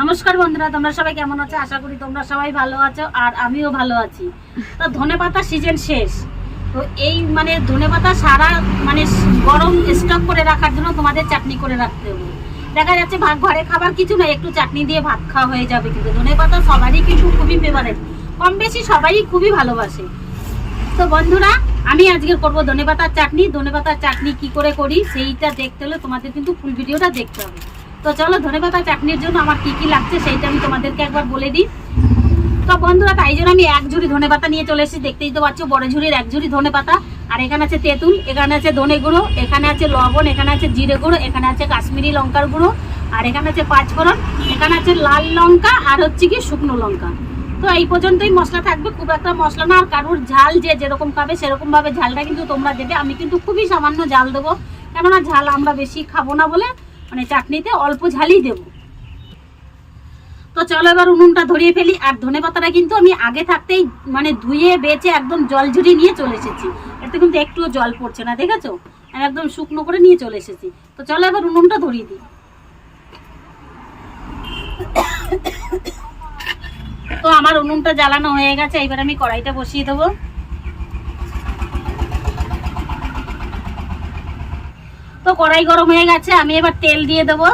নমস্কার বন্ধুরা, তোমরা সবাই কেমন আছো? আশা করি তোমরা সবাই ভালো আছো আর আমিও ভালো আছি। তো ধনে পাতা সিজন শেষ। তো এই মানে ধনে পাতা সারা মানে গরম স্টক করে রাখার জন্য তোমাদের চাটনি করে রাখতে হবে। দেখা যাচ্ছে ভাত ঘরে খাবার কিছু না একটু চাটনি দিয়ে ভাত খাওয়া হয়ে যাবে, কিন্তু ধনে পাতা সবারই কিন্তু খুবই ফেভারেট কম বেশি সবাই খুবই ভালোবাসে। তো বন্ধুরা, আমি আজকে করব ধনেপাতার চাটনি। ধনেপাতার চাটনি কি করে করি, সেইটা দেখতে হলে তোমাদের কিন্তু ফুল ভিডিওটা দেখতে হবে। তো চলো ধনেপাতা চাটনির জন্য আমার কি কি লাগছে সেইটা আমি তোমাদেরকে একবার বলে দিই। তো বন্ধুরা, তাই জন্য আমি এক ঝুড়ি ধনেপাতা নিয়ে চলে এসেছি। দেখতেই তো পাচ্ছ, বড় ঝুড়ির এক ঝুড়ি ধনেপাতা আর এখানে আছে তেঁতুল, এখানে আছে ধনে গুঁড়ো, এখানে আছে লবণ, এখানে আছে জিরে গুঁড়ো, এখানে আছে কাশ্মীরি লঙ্কার গুঁড়ো, আর এখানে আছে পাঁচফোড়ন এখানে আছে লাল লঙ্কা আর হচ্ছে কি শুকনো লঙ্কা। তো এই পর্যন্তই মশলা থাকবে, খুব একটা মশলা না, আর কারুর ঝাল যে যেরকম খাবে সেরকমভাবে ঝালটা কিন্তু তোমরা দেবে। আমি কিন্তু খুবই সামান্য ঝাল দেবো, কেননা ঝাল আমরা বেশি খাব না বলে মানে চাটনিতে অল্প ঝালই দেবো। তো চলো এবার উনুনটা ধরিয়ে ফেলি। আর ধনে পাতাটা কিন্তু আমি আগে থাকতেই মানে ধুয়ে, বেচে একদম জল ঝুড়ি নিয়ে চলে এসেছি। এতে কিন্তু একটুও জল পড়ছে না, দেখেছ? আমি একদম শুকনো করে নিয়ে চলে এসেছি। তো চলো এবার উনুনটা ধরিয়ে দিই। তো আমার উনুনটা জ্বালানো হয়ে গেছে, এবার আমি কড়াইটা বসিয়ে দেবো। তো কড়াই গরম হয়ে গেছে, আমি এবার তেল দিয়ে দেবো।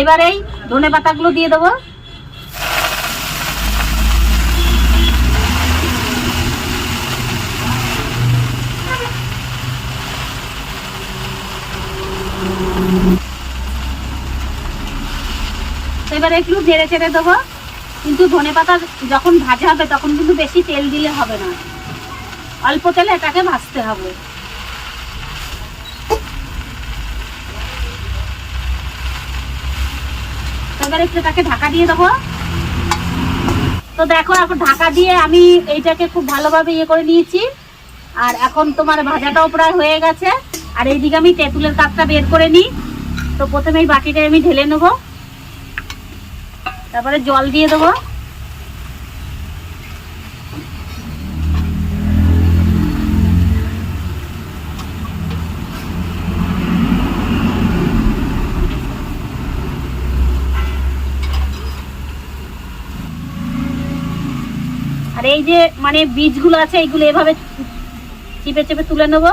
এবার এই ধনে পাতাগুলো দিয়ে দেবো। এবার একটু নেড়ে চেড়ে দেবো। কিন্তু ধনে পাতা যখন ভাজা হবে তখন কিন্তু বেশি তেল দিলে হবে না। অল্প তেলে এটাকে ভাজতে হবে। এবার একটু তাকে ঢাকা দিয়ে দেবো। তো দেখো, এখন ঢাকা দিয়ে আমি এইটাকে খুব ভালোভাবে ইয়ে করে নিয়েছি। আর এখন তোমার ভাজাটাও প্রায় হয়ে গেছে। আর এইদিকে আমি তেঁতুলের কাপটা বের করে নিই। তো প্রথমে এই বাটিটা আমি ঢেলে নেব। তারপরে জল দিয়ে দেবো। আর এই যে মানে বীজগুলো আছে এইগুলো এভাবে চিপে, চেপে তুলে নেব।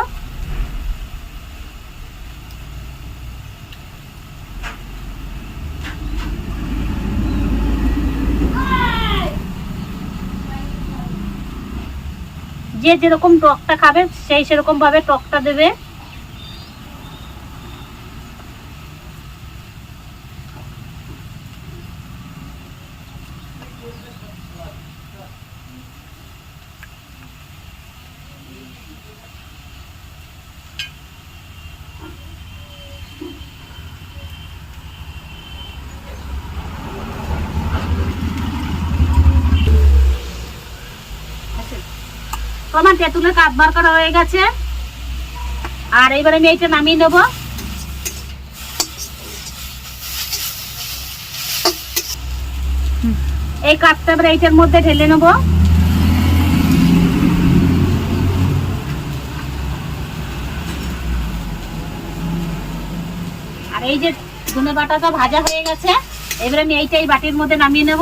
যে যেরকম টকটা খাবে সেই সেরকম ভাবে টকটা দেবে। তো আমার তেঁতুলের কাপ বার করা হয়ে গেছে। আর এবার আমি এইটা নামিয়ে নেব। এই কাপটা এবার এইটার মধ্যে ঢেলে নেব। আর এই যে ধনে বাটাটা ভাজা হয়ে গেছে, এবার আমি এইটা এই বাটির মধ্যে নামিয়ে নেব।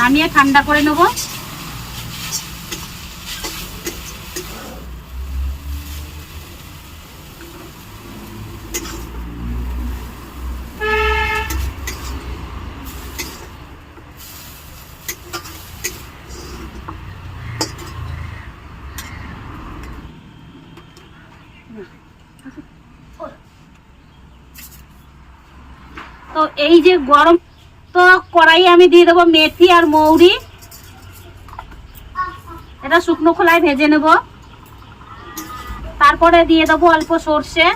নামিয়ে ঠান্ডা করে নেব। এই যে গরম তো কড়াই আমি দিয়ে দেবো মেথি আর মৌরি। এটা শুকনো খোলায় ভেজে নেব। তারপরে দিয়ে দেবো অল্প সর্ষে।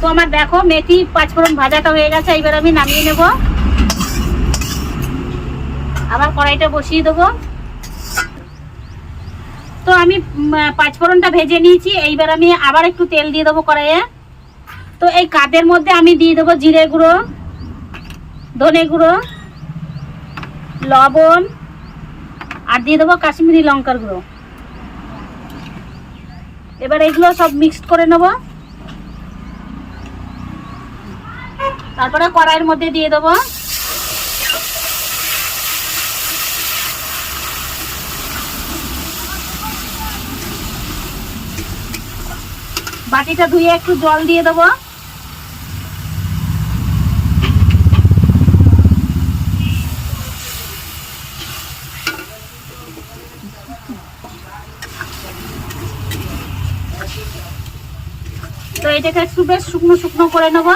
তো আমার দেখো মেথি পাঁচফোড়ন ভাজাটা হয়ে গেছে এবার আমি নামিয়ে নেব। আবার কড়াইটা বসিয়ে দেবো। তো আমি পাঁচফোড়নটা ভেজে নিয়েছি। এইবার আমি আবার একটু তেল দিয়ে দেবো কড়াইয়ে। তো এই কাদের মধ্যে আমি দিয়ে দেবো জিরে গুঁড়ো, ধনে গুঁড়ো, লবণ, আর দিয়ে দেবো কাশ্মীরি লঙ্কার গুঁড়ো। এবার এগুলো সব মিক্সড করে নেব। তারপরে কড়াইয়ের মধ্যে দিয়ে দেবো বাটিটা ধুয়ে একটু জল দিয়ে দেবো। তো এটাকে একটু বেশ শুকনো শুকনো করে নেব।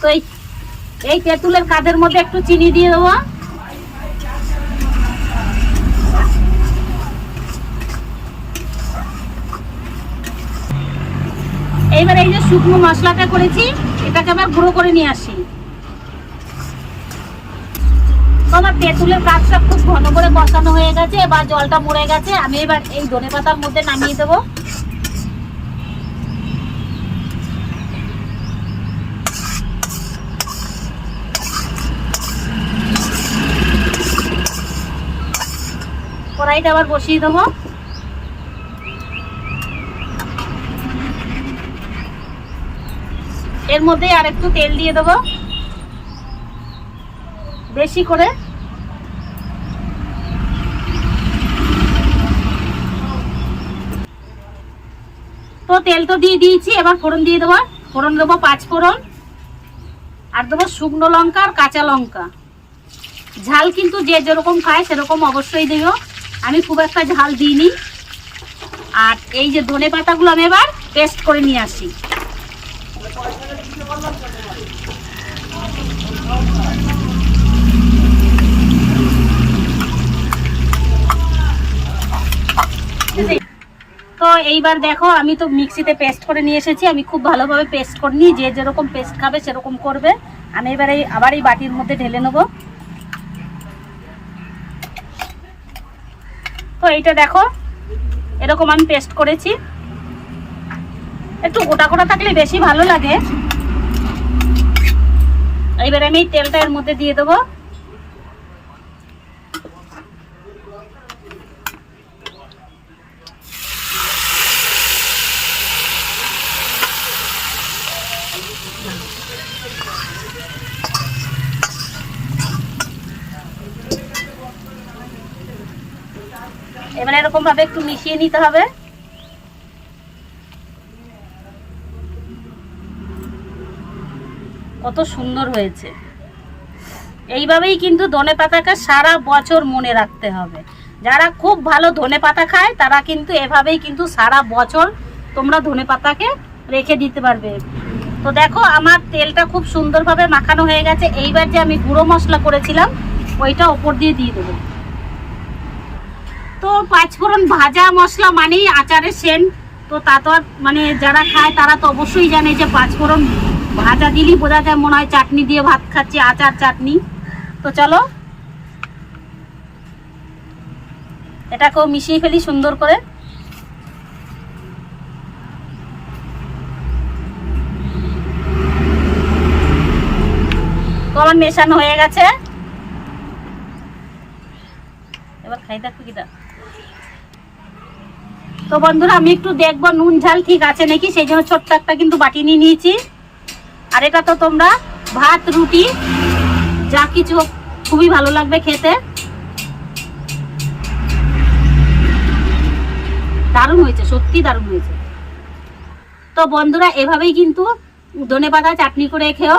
তো এই তেঁতুলের কাদের মধ্যে একটু চিনি দিয়ে দেবো। এইবার এই যে শুকনো মশলাটা করেছি, এটাকে আবার গুঁড়ো করে নিয়ে আসি। আমার তেঁতুলের কাজটা খুব ঘন করে কষানো হয়ে গেছে, এবার জলটা মরে গেছে, আমি এবার এই ধনে পাতার মধ্যে নামিয়ে দেবো। কড়াইটা আবার বসিয়ে দেবো। এর মধ্যে আর একটু তেল দিয়ে দেবো। বেশি করে। তো তেল তো দিয়ে দিয়েছি, এবার ফোড়ন দিয়ে দেবো। ফোড়ন দেবো পাঁচ ফোড়ন। আর দেবো শুকনো লঙ্কা আর কাঁচা লঙ্কা। ঝাল কিন্তু যে যেরকম খায় সেরকম অবশ্যই দিও। আমি খুব একটা ঝাল দিইনি। আর এই যে ধনে পাতাগুলো আমি এবার পেস্ট করে নিয়ে আসি। তো এইবার দেখো, আমি তো মিক্সিতে পেস্ট করে নিয়ে এসেছি। আমি খুব ভালোভাবে পেস্ট করে নিই। যে যেরকম পেস্ট খাবে, সেরকম করবে। আমি এবার এই, আবার এই বাটির মধ্যে ঢেলে নেব। তো এইটা দেখো, এরকম আমি পেস্ট করেছি। একটু গোটা গোটা থাকলে বেশি ভালো লাগে। এইবার আমি তেলটা এর মধ্যে দিয়ে দেবো। এবার এরকম ভাবে একটু মিশিয়ে নিতে হবে। কত সুন্দর হয়েছে। এইভাবেই কিন্তু ধনে পাতাকে সারা বছর মনে রাখতে হবে। যারা খুব ভালো ধনে পাতা খায়, তারা কিন্তু এভাবেই কিন্তু সারা বছর তোমরা ধনে পাতাকে রেখে দিতে পারবে। তো দেখো, আমার তেলটা খুব সুন্দরভাবে মাখানো হয়ে গেছে। এইবার যে আমি গুঁড়ো মশলা করেছিলাম, ওইটা ওপর দিয়ে দিয়ে দেবো। তো পাঁচফোড়ন ভাজা মশলা মানেই আচারের সেন্ট। তো তা তো আর মানে যারা খায়, তারা তো অবশ্যই জানে যে পাঁচফোড়ন ভাজা দিলেই বোঝা যায় মনে হয় চাটনি দিয়ে ভাত খাচ্ছি, আচার চাটনি। তো চলো। এটাকেও মিশিয়ে ফেলি সুন্দর করে। আমার মেশানো হয়ে গেছে। এবার খাই দেখো কি তো বন্ধুরা, আমি একটু দেখব, নুন ঝাল ঠিক আছে নাকি? সেই জন্য ছোট্ট একটা কিন্তু বাটি নিয়ে নিয়েছি। আর এটা তো তোমরা ভাত, রুটি, যা কিছু খুবই ভালো লাগবে খেতে। দারুণ হয়েছে, সত্যি দারুণ হয়েছে। তো বন্ধুরা, এভাবেই কিন্তু ধনে পাতা চাটনি করে খেও।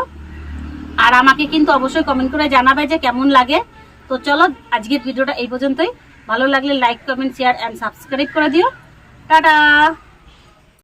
আর আমাকে কিন্তু অবশ্যই কমেন্ট করে জানাবে যে কেমন লাগে। তো চলো, আজকের ভিডিওটা এই পর্যন্তই। ভালো লাগলে like comment share and subscribe করে দিও। টাটা!